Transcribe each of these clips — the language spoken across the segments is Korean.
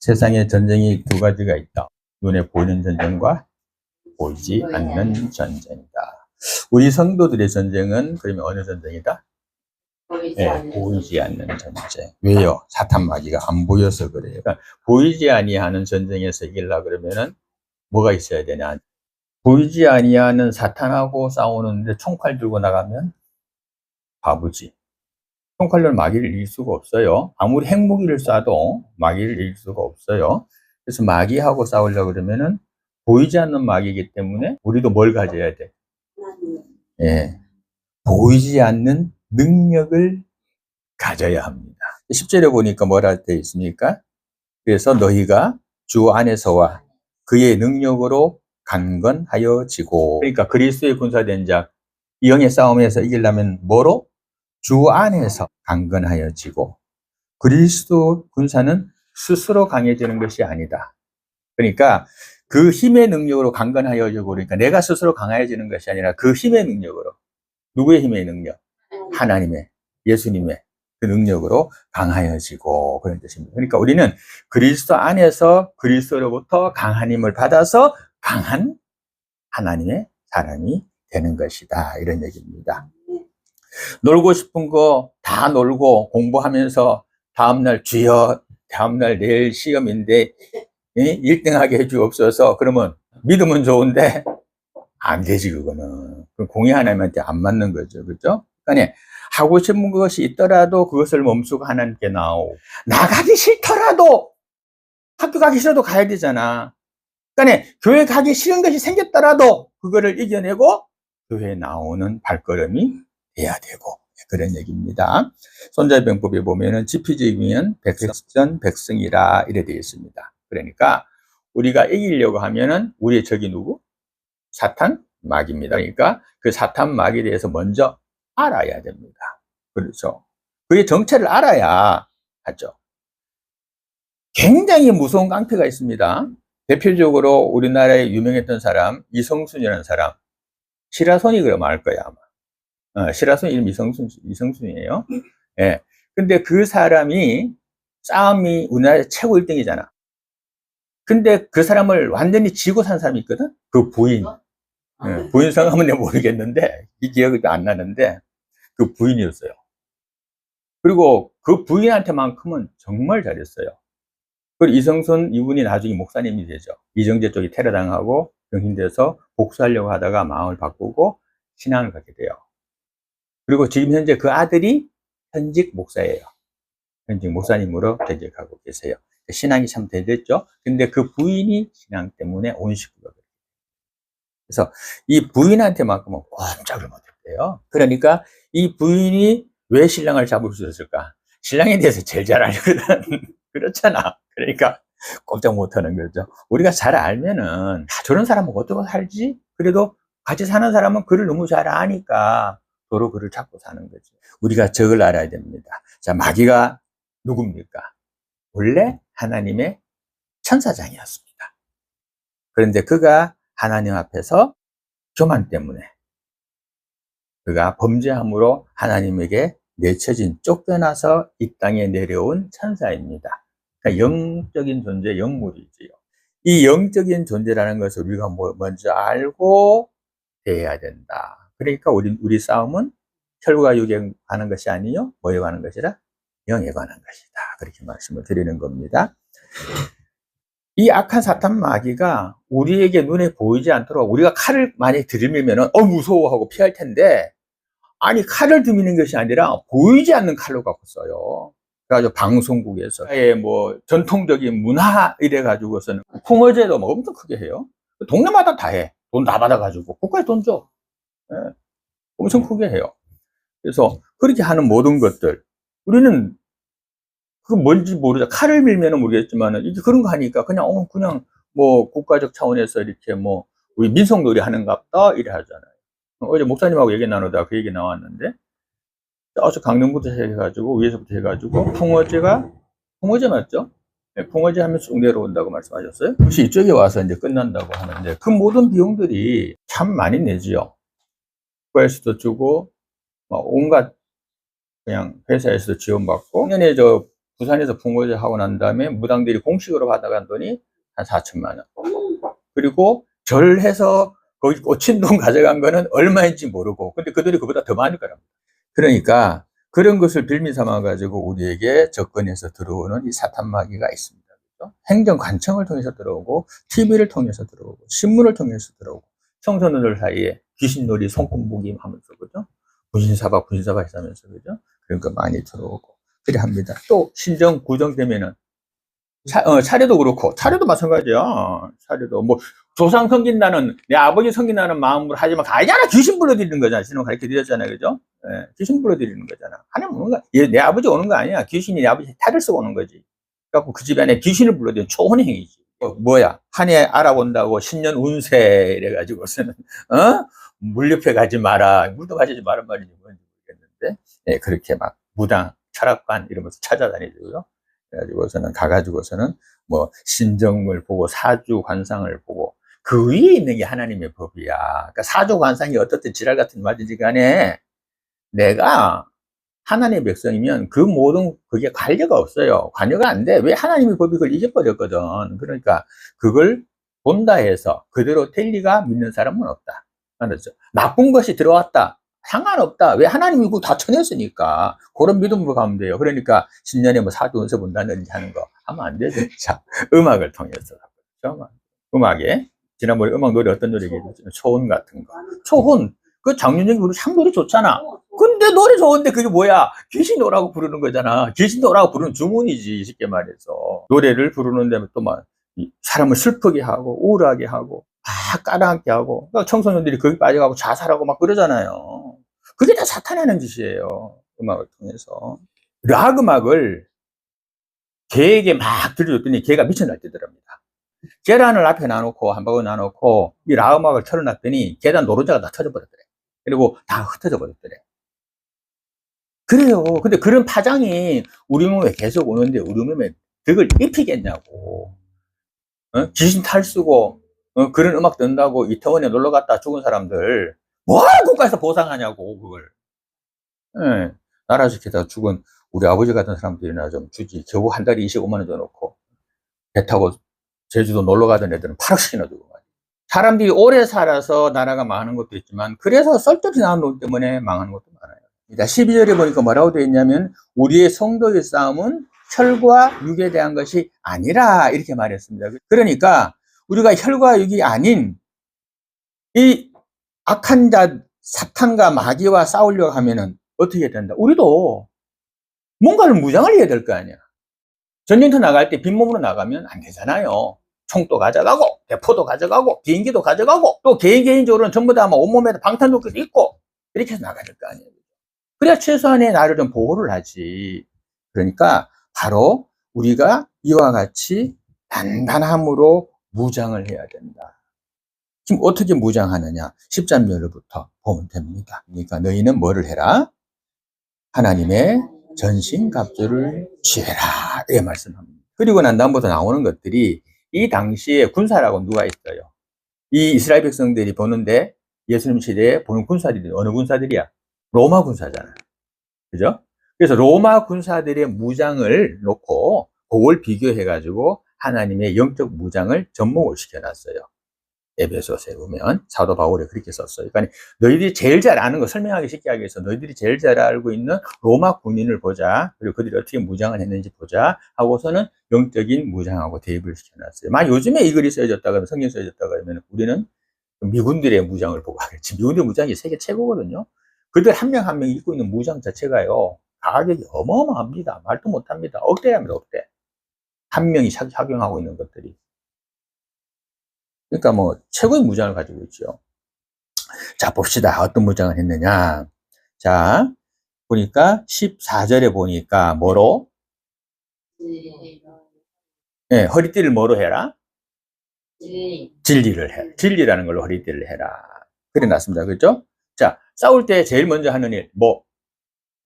세상에 전쟁이 두 가지가 있다. 눈에 보이는 전쟁과 보이지 않는 전쟁이다. 우리 성도들의 전쟁은 그러면 어느 전쟁이다? 보이지 네, 않는 보이지 않는 전쟁. 왜요? 사탄 마귀가 안 보여서 그래요. 그러니까 보이지 아니하는 전쟁에서 이기려 그러면은 뭐가 있어야 되냐? 보이지 아니하는 사탄하고 싸우는데 총칼 들고 나가면 바보지. 총칼로 마귀를 이길 수가 없어요. 아무리 핵무기를 쏴도 마귀를 이길 수가 없어요. 그래서 마귀하고 싸우려고 그러면은 보이지 않는 마귀이기 때문에 우리도 뭘 가져야 돼? 하나님. 예. 보이지 않는 능력을 가져야 합니다. 10절에 보니까 뭐라 되어 있습니까? 그래서 너희가 주 안에서와 그의 능력으로 강건하여지고 그러니까 그리스도의 군사된 자 영의 싸움에서 이기려면 뭐로? 주 안에서 강건하여지고 그리스도 군사는 스스로 강해지는 것이 아니다. 그러니까 그 힘의 능력으로 강건하여지고 그러니까 내가 스스로 강해지는 것이 아니라 그 힘의 능력으로 누구의 힘의 능력? 하나님의 예수님의 그 능력으로 강하여지고 그런 뜻입니다. 그러니까 우리는 그리스도 안에서 그리스도로부터 강한 힘을 받아서 강한 하나님의 사람이 되는 것이다. 이런 얘기입니다. 놀고 싶은 거 다 놀고 공부하면서 다음날 주여 다음날 내일 시험인데 1등하게 해주옵소서. 그러면 믿으면 좋은데 안 되지 그거는. 그럼 공의 하나님한테 안 맞는 거죠. 그죠? 그러니까 하고 싶은 것이 있더라도 그것을 멈추고 하나님께 나오고 나가기 싫더라도 학교 가기 싫어도 가야 되잖아. 그러니까 교회 가기 싫은 것이 생겼더라도 그거를 이겨내고 교회에 나오는 발걸음이 돼야 되고 그런 얘기입니다. 손자병법에 보면은 지피지기면 백전 백승이라 이래 되어 있습니다. 그러니까 우리가 이기려고 하면은 우리의 적이 누구? 사탄 마귀입니다. 그러니까 그 사탄 마귀에 대해서 먼저 알아야 됩니다. 그렇죠. 그의 정체를 알아야 하죠. 굉장히 무서운 깡패가 있습니다. 대표적으로 우리나라에 유명했던 사람 이성순이라는 사람 시라손이 그럼 알 거야 아마. 어, 시라손 이름 이성순 이성순이에요. 예. 근데 그 사람이 싸움이 우리나라 최고 1등이잖아. 근데 그 사람을 완전히 지고 산 사람이 있거든? 그 부인. 예, 부인 성함은 내가 모르겠는데, 이 기억이 안 나는데, 그 부인이었어요. 그리고 그 부인한테만큼은 정말 잘했어요. 그리고 이성순 이분이 나중에 목사님이 되죠. 이정재 쪽이 테러당하고 병신돼서 복수하려고 하다가 마음을 바꾸고 신앙을 갖게 돼요. 그리고 지금 현재 그 아들이 현직 목사예요. 현직 목사님으로 재직하고 계세요. 신앙이 참 대됐죠. 근데 그 부인이 신앙 때문에 온 식구가 그래요. 그래서 이 부인한테만큼은 꼼짝을 못했대요. 그러니까 이 부인이 왜 신랑을 잡을 수 있었을까? 신랑에 대해서 제일 잘 알거든. 그렇잖아. 그러니까 꼼짝 못하는 거죠. 우리가 잘 알면은 아, 저런 사람은 어떻게 살지? 그래도 같이 사는 사람은 그를 너무 잘 아니까 서로 그를 찾고 사는 거지. 우리가 적을 알아야 됩니다. 자, 마귀가 누굽니까? 원래 하나님의 천사장이었습니다. 그런데 그가 하나님 앞에서 교만 때문에 그가 범죄함으로 하나님에게 내쳐진 쫓겨나서 이 땅에 내려온 천사입니다. 그러니까 영적인 존재, 영물이지요. 이 영적인 존재라는 것을 우리가 뭐- 먼저 알고 대해야 된다. 그러니까 우리, 우리 싸움은 혈과 육에 관한 것이 아니요 뭐에 관한 것이라 영에 관한 것이다. 그렇게 말씀을 드리는 겁니다. 이 악한 사탄 마귀가 우리에게 눈에 보이지 않도록 우리가 칼을 많이 들이밀면은 어 무서워하고 피할 텐데 아니 칼을 들이미는 것이 아니라 보이지 않는 칼로 갖고 써요. 그래가지고 방송국에서 예, 뭐 전통적인 문화 이래 가지고서는 풍어제도 뭐 엄청 크게 해요. 동네마다 다 해. 돈 다 받아가지고 국가에 돈 줘. 예, 엄청 크게 해요. 그래서 그렇게 하는 모든 것들 우리는 그 뭔지 모르죠. 칼을 밀면은 모르겠지만은 이게 그런 거 하니까 그냥 어 그냥 뭐 국가적 차원에서 이렇게 뭐 우리 민속놀이 하는갑다 이래 하잖아요. 어제 목사님하고 얘기 나누다가 그 얘기 나왔는데 저쪽 강릉부터 해가지고 위에서부터 해가지고 풍어제가 풍어제 맞죠? 네, 풍어제 하면 쭉 내려온다고 말씀하셨어요. 혹시 이쪽에 와서 이제 끝난다고 하는데 그 모든 비용들이 참 많이 내지요. 국가에서도 주고 막 온갖 그냥 회사에서도 지원받고 작년에 저 부산에서 풍고제 하고 난 다음에 무당들이 공식으로 받아간 돈이 한 4천만 원. 그리고 절해서 거기 꽂힌 돈 가져간 거는 얼마인지 모르고, 근데 그들이 그보다 더 많을 거랍니다. 그러니까 그런 것을 빌미 삼아 가지고 우리에게 접근해서 들어오는 이 사탄마귀가 있습니다. 그죠? 행정관청을 통해서 들어오고, TV를 통해서 들어오고, 신문을 통해서 들어오고, 청소년들 사이에 귀신놀이, 손꼽무기 하면서, 그죠? 분신사바, 분신사바 하면서, 그죠? 그러니까 많이 들어오고, 그래 합니다. 또, 신정, 구정 되면은, 차, 어, 차례도 그렇고, 차례도 마찬가지야. 차례도. 뭐, 조상 섬긴다는, 내 아버지 섬긴다는 마음으로 하지만, 아니잖아. 귀신 불러드리는 거잖아. 신혼 가르쳐 드렸잖아요. 그죠? 예, 귀신 불러드리는 거잖아. 하나님 오는 거, 얘, 내 아버지 오는 거 아니야. 귀신이 내 아버지 탈을 쓰고 오는 거지. 그래갖고 그 집안에 귀신을 불러들이는 초혼행이지. 어, 뭐야. 한 해 알아본다고 신년 운세 이래가지고서는, 어? 물옆에 가지 마라. 물도 가지지 말인지 뭔지 모르겠는데, 예, 그렇게 막 무당, 철학관 이러면서 찾아다니고요. 그래가지고서는 가가지고서는 뭐 신정을 보고 사주 관상을 보고 그 위에 있는 게 하나님의 법이야. 그러니까 사주 관상이 어떻든 지랄 같은 말이지 간에 내가 하나님의 백성이면 그 모든 그게 관여가 없어요. 관여가 안 돼. 왜 하나님의 법이 그걸 잊어버렸거든. 그러니까 그걸 본다 해서 그대로 될 리가 믿는 사람은 없다. 알았죠? 나쁜 것이 들어왔다. 상관없다. 왜 하나님이 그거 다 쳐냈으니까. 그런 믿음으로 가면 돼요. 그러니까 신년에 뭐 사주 운세 본다든지 하는 거 하면 안 되죠. 자, 음악을 통해서. 그렇죠? 음악에. 지난번에 음악 노래 어떤 노래 얘기했죠? 초혼 같은 거. 초혼. 그 장윤정이 부르는 참 노래 좋잖아. 근데 노래 좋은데 그게 뭐야? 귀신 오라고 부르는 거잖아. 귀신 오라고 부르는 주문이지, 쉽게 말해서. 노래를 부르는데 또 막, 이 사람을 슬프게 하고, 우울하게 하고, 막 까다롭게 하고, 그러니까 청소년들이 거기 빠져가고 자살하고 막 그러잖아요. 그게 다 사탄하는 짓이에요. 음악을 통해서. 락 음악을 개에게 막 들려줬더니 개가 미쳐날 때더랍니다. 계란을 앞에 놔놓고, 한 바구니 놔놓고, 이 락 음악을 틀어놨더니 계단 노른자가 다 터져버렸더래. 그리고 다 흩어져 버렸더래. 그래요. 근데 그런 파장이 우리 몸에 계속 오는데 우리 몸에 덕을 입히겠냐고. 어? 귀신 탈 쓰고 어? 그런 음악 듣는다고 이태원에 놀러 갔다 죽은 사람들 뭘 국가에서 보상하냐고 그걸. 예. 나라 지키다가 죽은 우리 아버지 같은 사람들이나 좀 주지. 겨우 한 달에 25만 원 줘놓고 배 타고 제주도 놀러 가던 애들은 8억씩이나 주고 말이야. 사람들이 오래 살아서 나라가 망하는 것도 있지만 그래서 쓸데없이 나온 돈 때문에 망하는 것도 많아요. 12절에 보니까 뭐라고 되어 있냐면 우리의 성도의 싸움은 혈과 육에 대한 것이 아니라 이렇게 말했습니다. 그러니까 우리가 혈과 육이 아닌 이 악한 자 사탄과 마귀와 싸우려고 하면은 어떻게 된다? 우리도 뭔가를 무장을 해야 될 거 아니야. 전쟁터 나갈 때 빈몸으로 나가면 안 되잖아요. 총도 가져가고, 대포도 가져가고, 비행기도 가져가고, 또 개인 개인적으로는 전부 다뭐 온몸에 방탄조끼도 있고, 이렇게 해서 나가야 될 거 아니에요. 그래야 최소한의 나를 좀 보호를 하지. 그러니까 바로 우리가 이와 같이 단단함으로 무장을 해야 된다. 지금 어떻게 무장하느냐? 10장면부터 보면 됩니다. 그러니까 너희는 뭐를 해라? 하나님의 전신갑주를 취해라. 이렇게 말씀합니다. 그리고 난 다음부터 나오는 것들이 이 당시에 군사라고 누가 있어요? 이 이스라엘 백성들이 보는데 예수님 시대에 보는 군사들이 어느 군사들이야? 로마 군사잖아. 그죠? 그래서 로마 군사들의 무장을 놓고 그걸 비교해가지고 하나님의 영적 무장을 접목을 시켜놨어요. 에베소서에 보면 사도 바울이 그렇게 썼어요. 그러니까 너희들이 제일 잘 아는 거 설명하기 쉽게 하기 위해서 너희들이 제일 잘 알고 있는 로마 군인을 보자. 그리고 그들이 어떻게 무장을 했는지 보자. 하고서는 영적인 무장하고 대입을 시켜놨어요. 만 요즘에 이 글이 써졌다 그러면 성경 써졌다 그러면 우리는 미군들의 무장을 보고 하겠지. 미군들의 무장이 세계 최고거든요. 그들 한 명 한명 입고 있는 무장 자체가요. 가격이 어마어마합니다. 말도 못합니다. 억대랍니다, 억대. 한 명이 착- 착용하고 있는 것들이. 그러니까 뭐 최고의 무장을 가지고 있죠. 자, 봅시다. 어떤 무장을 했느냐. 자, 보니까 14절에 보니까 뭐로? 예, 허리띠를 뭐로 해라? 진리를 해. 진리라는 걸로 허리띠를 해라. 그래 놨습니다. 그죠? 자, 싸울 때 제일 먼저 하는 일, 뭐?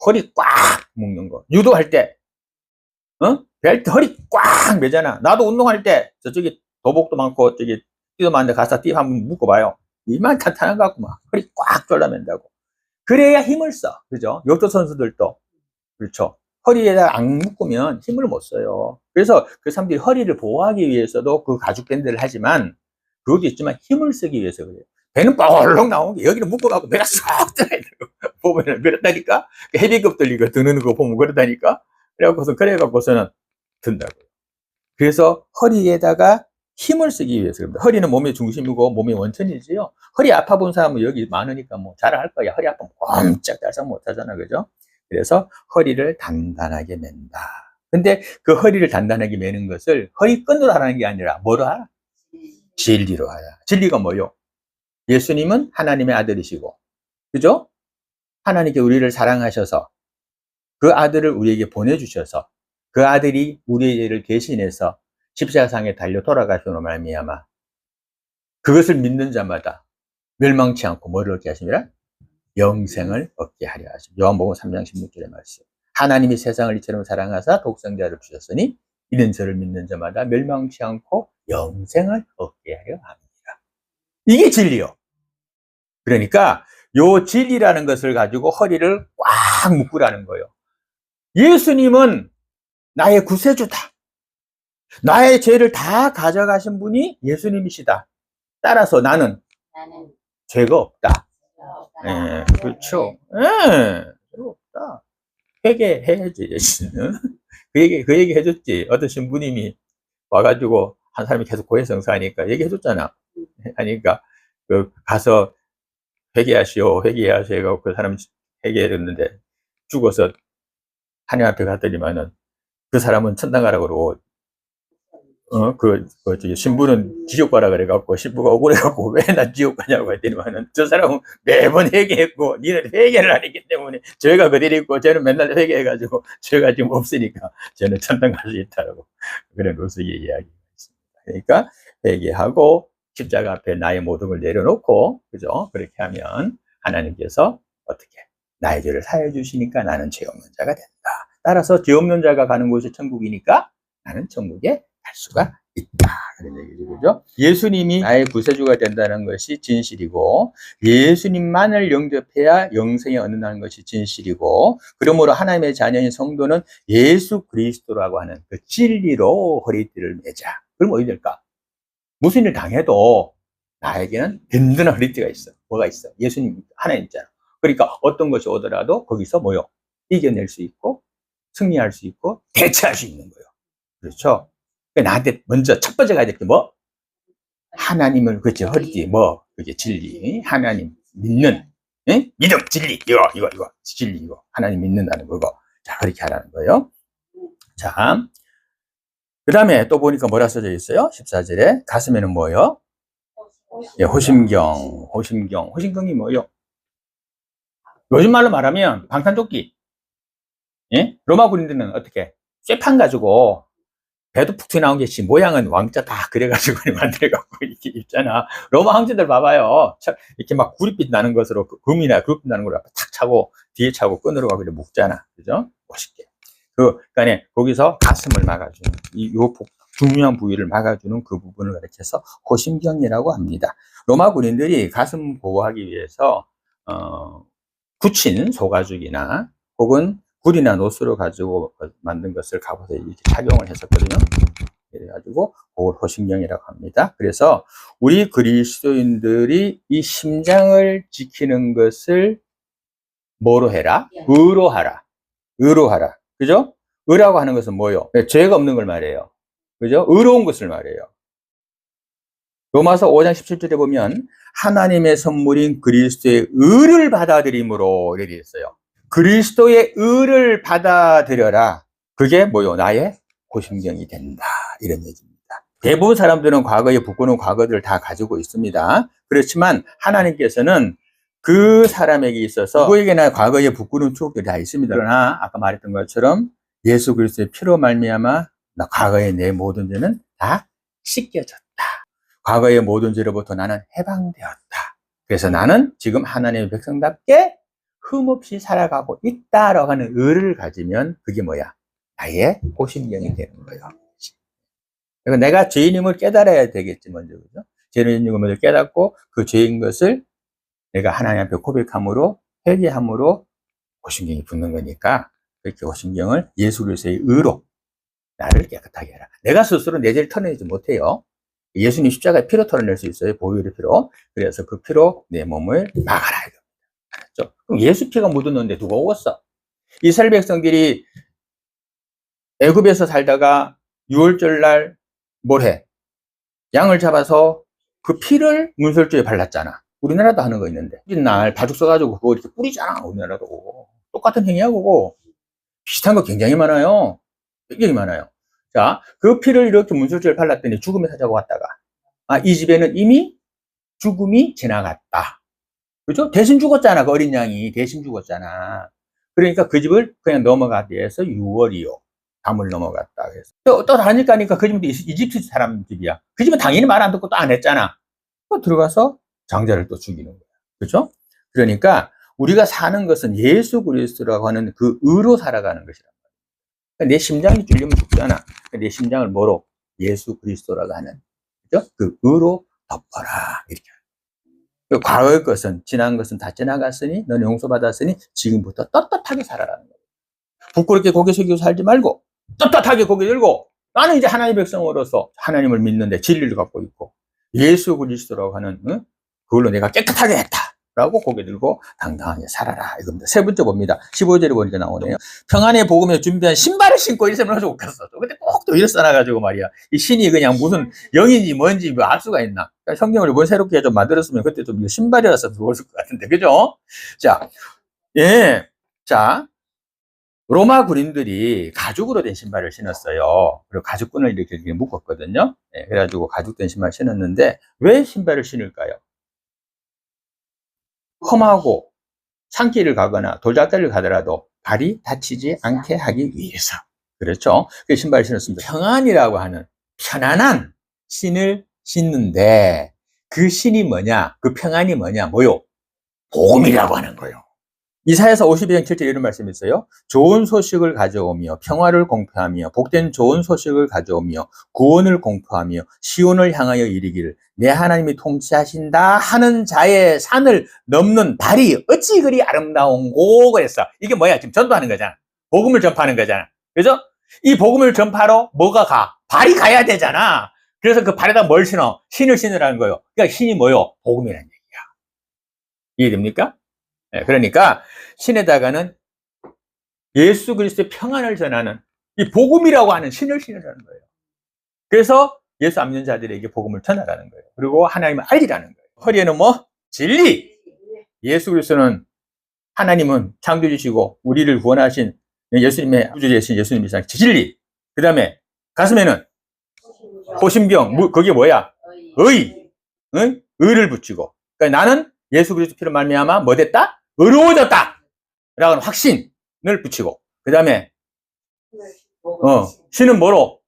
허리 꽉 묶는 거. 유도할 때, 어? 벨트 허리 꽉 매잖아. 나도 운동할 때, 저쪽에 도복도 많고, 저기, 뛰도 많은데 가서 띠 한번 묶어봐요. 이만 탄탄한 것 막, 허리 꽉 졸라맨다고. 그래야 힘을 써. 그죠? 역도 선수들도. 그렇죠. 허리에다 안 묶으면 힘을 못 써요. 그래서 그 사람들이 허리를 보호하기 위해서도 그 가죽 밴드를 하지만 그것도 있지만 힘을 쓰기 위해서 그래요. 배는 볼록 나오는 게 여기는 묶어갖고 배가 쏙 들어야 되고 보면은 그렇다니까 그 헤비급들 이거 드는 거 보면 그렇다니까 그래갖고서 그래갖고서는 든다고요. 그래서 허리에다가 힘을 쓰기 위해서 그럽니다. 허리는 몸의 중심이고 몸의 원천이지요. 허리 아파 본 사람은 여기 많으니까 뭐 잘 할 거야. 허리 아프면 꼼짝 달싹 못 하잖아. 그죠? 그래서 허리를 단단하게 맨다. 근데 그 허리를 단단하게 매는 것을 허리끈으로 하라는 게 아니라 뭐로 하라? 진리로 하라. 진리가 뭐요? 예수님은 하나님의 아들이시고, 그죠? 하나님께 우리를 사랑하셔서 그 아들을 우리에게 보내주셔서 그 아들이 우리를 대신해서 십자가상에 달려 돌아가시는 말미암아 그것을 믿는 자마다 멸망치 않고 뭐를 얻게 하십니까? 영생을 얻게 하려 하십니다. 요한복음 3장 16절의 말씀. 하나님이 세상을 이처럼 사랑하사 독생자를 주셨으니 이는 저를 믿는 자마다 멸망치 않고 영생을 얻게 하려 합니다. 이게 진리요. 그러니까 요 진리라는 것을 가지고 허리를 꽉 묶으라는 거예요. 예수님은 나의 구세주다. 나의 죄를 다 가져가신 분이 예수님이시다. 따라서 나는 나는 죄가 없다. 없다. 예, 그렇죠. 예, 죄가 없다. 회개해야지. 응? 그 얘기, 그 얘기 해줬지. 어떤 신부님이 와가지고 한 사람이 계속 고해성사하니까 얘기해줬잖아. 하니까 그 가서 회개하시오, 회개하시오. 해갖고 그 사람 회개했는데 죽어서 하나님 앞에 갔더니만은 그 사람은 천당 가라고 그러고 어, 그, 그, 저기, 신부는 지옥 가라 그래갖고, 신부가 억울해갖고, 왜 나 지옥 가냐고 했더니만은, 저 사람은 매번 회개했고, 니는 회개를 안 했기 때문에, 죄가 그대로 있고, 쟤는 맨날 회개해가지고, 죄가 지금 없으니까, 쟤는 천당 갈 수 있다라고, 그런 루스의 이야기가 있습니다. 그러니까, 회개하고, 십자가 앞에 나의 모든 걸 내려놓고, 그죠? 그렇게 하면, 하나님께서 어떻게, 나의 죄를 사해 주시니까 나는 죄 없는 자가 된다. 따라서 죄 없는 자가 가는 곳이 천국이니까, 나는 천국에 갈 수가 있다. 그런 얘기죠. 그죠? 예수님이 나의 구세주가 된다는 것이 진실이고, 예수님만을 영접해야 영생에 얻는다는 것이 진실이고, 그러므로 하나님의 자녀인 성도는 예수 그리스도라고 하는 그 진리로 허리띠를 매자. 그럼 어디 될까? 무슨 일 당해도 나에게는 든든한 허리띠가 있어. 뭐가 있어? 예수님, 하나님 있잖아. 그러니까 어떤 것이 오더라도 거기서 뭐요? 이겨낼 수 있고, 승리할 수 있고, 대처할 수 있는 거예요. 그렇죠? 그러니까 나한테 먼저 첫 번째 가야 될 게 뭐? 하나님을 그치 허리띠 뭐 그게 진리 하나님 믿는 예? 믿음 진리 이거 이거 이거 진리 이거 하나님 믿는다는 거고 자 그렇게 하라는 거예요 자 그 다음에 또 보니까 뭐라 써져 있어요 14절에 가슴에는 뭐요 예, 호심경 호심경 호심경이 뭐요 요즘 말로 말하면 방탄조끼 예? 로마 군인들은 어떻게 쇠판 가지고 배도 푹 튀어나온 게 지, 모양은 왕자 다 그래가지고 만들어갖고 이렇게 입잖아. 로마 황제들 봐봐요. 참, 이렇게 막 구릿빛 나는 것으로, 그 금이나 구릿빛 나는 걸로 탁 차고, 뒤에 차고, 끈으로 가고 이렇게 묶잖아. 그죠? 멋있게. 그, 그니까 거기서 가슴을 막아주는, 이, 요 복- 중요한 부위를 막아주는 그 부분을 가리켜서 호심경이라고 합니다. 로마 군인들이 가슴 보호하기 위해서, 어, 굳힌 소가죽이나 혹은 굴이나 노스로 가지고 만든 것을 갑옷에 이렇게 착용을 했었거든요. 그래가지고 그걸 호신경이라고 합니다. 그래서 우리 그리스도인들이 이 심장을 지키는 것을 뭐로 해라? 의로 하라. 의로 하라. 그죠? 의라고 하는 것은 뭐요? 네, 죄가 없는 걸 말해요. 그죠? 의로운 것을 말해요. 로마서 5장 17절에 보면 하나님의 선물인 그리스도의 의를 받아들임으로 이렇게 있어요. 그리스도의 의를 받아들여라. 그게 뭐요? 나의 고심경이 된다. 이런 얘기입니다. 대부분 사람들은 과거에 부끄러운 과거들을 다 가지고 있습니다. 그렇지만 하나님께서는 그 사람에게 있어서 누구에게나 과거에 부끄러운 추억들이 다 있습니다. 그러나 아까 말했던 것처럼 예수 그리스도의 피로 말미암아 나 과거의 내 모든 죄는 다 씻겨졌다. 과거의 모든 죄로부터 나는 해방되었다. 그래서 나는 지금 하나님의 백성답게 흠없이 살아가고 있다라고 하는 의를 가지면 그게 뭐야? 나의 호심경이 되는 거예요. 그러니까 내가 죄인임을 깨달아야 되겠지, 먼저. 그죠? 죄인임을 먼저 깨닫고 그 죄인 것을 내가 하나님 앞에 고백함으로, 회개함으로 호심경이 붙는 거니까 그렇게 오신경을 예수 그리스도의 의로 나를 깨끗하게 해라. 내가 스스로 내 죄를 털어내지 못해요. 예수님 십자가에 피로 털어낼 수 있어요. 보혈의 피로. 그래서 그 피로 내 몸을 막아라. 알았죠? 그럼 예수 피가 묻었는데 누가 오겠어? 이스라엘 백성들이 애굽에서 살다가 6월절 날 뭘 해? 양을 잡아서 그 피를 문설주에 발랐잖아. 우리나라도 하는 거 있는데. 날 바둑 써가지고 그거 이렇게 뿌리잖아. 우리나라도. 똑같은 행위하고 비슷한 거 굉장히 많아요. 굉장히 많아요. 자, 그 피를 이렇게 문설주에 발랐더니 죽음의 사자가 왔다가, 아, 이 집에는 이미 죽음이 지나갔다. 그죠? 대신 죽었잖아. 그 어린 양이 대신 죽었잖아. 그러니까 그 집을 그냥 넘어가기 위해서 6월이요. 담을 넘어갔다. 그래서. 또, 또 가니까 그 집은 이- 이집트 사람 집이야. 그 집은 당연히 말 안 듣고 또 안 했잖아. 또 들어가서 장자를 또 죽이는 거야. 그죠? 그러니까 우리가 사는 것은 예수 그리스도라고 하는 그 의로 살아가는 말이야. 그러니까 내 심장이 뚫리면 죽잖아. 그러니까 내 심장을 뭐로? 예수 그리스도라고 하는 그죠? 그 의로 덮어라. 이렇게. 그 과거의 것은, 지난 것은 다 지나갔으니, 너는 용서받았으니, 지금부터 떳떳하게 살아라는 거예요. 부끄럽게 고개 숙이고 살지 말고, 떳떳하게 고개 들고, 나는 이제 하나님의 백성으로서 하나님을 믿는데 진리를 갖고 있고, 예수 그리스도라고 하는, 응? 그걸로 내가 깨끗하게 했다. 라고 고개 들고 당당하게 살아라. 이겁니다. 세 번째 봅니다. 15절에 보니까 나오네요. 평안의 복음에 준비한 신발을 신고 있으면 아주 웃겼어. 근데 꼭또 이렇게 써놔가지고 말이야. 이 신이 그냥 무슨 영인지 뭔지 뭐 알 수가 있나. 그러니까 성경을 뭐 새롭게 좀 만들었으면 그때 좀 신발이라서 좋았을 것 같은데. 그죠? 자, 예. 자, 로마 군인들이 가죽으로 된 신발을 신었어요. 그리고 가죽끈을 이렇게, 묶었거든요. 예, 그래가지고 가죽된 신발 신었는데 왜 신발을 신을까요? 험하고 산길을 가거나 돌잡다리를 가더라도 발이 다치지 않게 하기 위해서. 그렇죠? 그 신발을 신었습니다. 평안이라고 하는 편안한 신을 신는데 그 신이 뭐냐? 그 평안이 뭐냐? 뭐요? 복음이라고 하는 거예요. 이사야서 52장 7절 이런 말씀이 있어요. 좋은 소식을 가져오며 평화를 공표하며 복된 좋은 소식을 가져오며 구원을 공표하며 시온을 향하여 이르기를 내 하나님이 통치하신다 하는 자의 산을 넘는 발이 어찌 그리 아름다운고 그랬어. 이게 뭐야? 지금 전도하는 거잖아. 복음을 전파하는 거잖아. 그죠? 이 복음을 전파로 뭐가 가? 발이 가야 되잖아. 그래서 그 발에다 뭘 신어? 신을 신으라는 거예요. 그러니까 신이 뭐요? 복음이라는 얘기야. 이해됩니까? 예, 그러니까 신에다가는 예수 그리스도의 평안을 전하는 이 복음이라고 하는 신을 신으라는 거예요. 그래서 예수 믿는 자들에게 복음을 전하라는 거예요. 그리고 하나님을 알리라는 거예요. 허리에는 뭐? 진리! 예수 그리스도는 하나님은 창조주시고 우리를 구원하신 예수님의 우주되신 예수님이신 진리. 그 다음에 가슴에는 호심경, 무- 그게 뭐야? 의. 의? 의를 붙이고. 그러니까 나는 예수 그리스도 피로 말미암아 뭐 됐다? 의로워졌다. 라는 확신을 붙이고. 그 다음에 어, 신은 뭐로?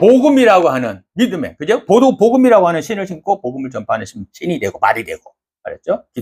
복음이라고 하는 믿음에 그죠? 보도 복음이라고 하는 신을 신고 복음을 전파하는 신- 신이 되고 말이 되고. 알았죠? 기도.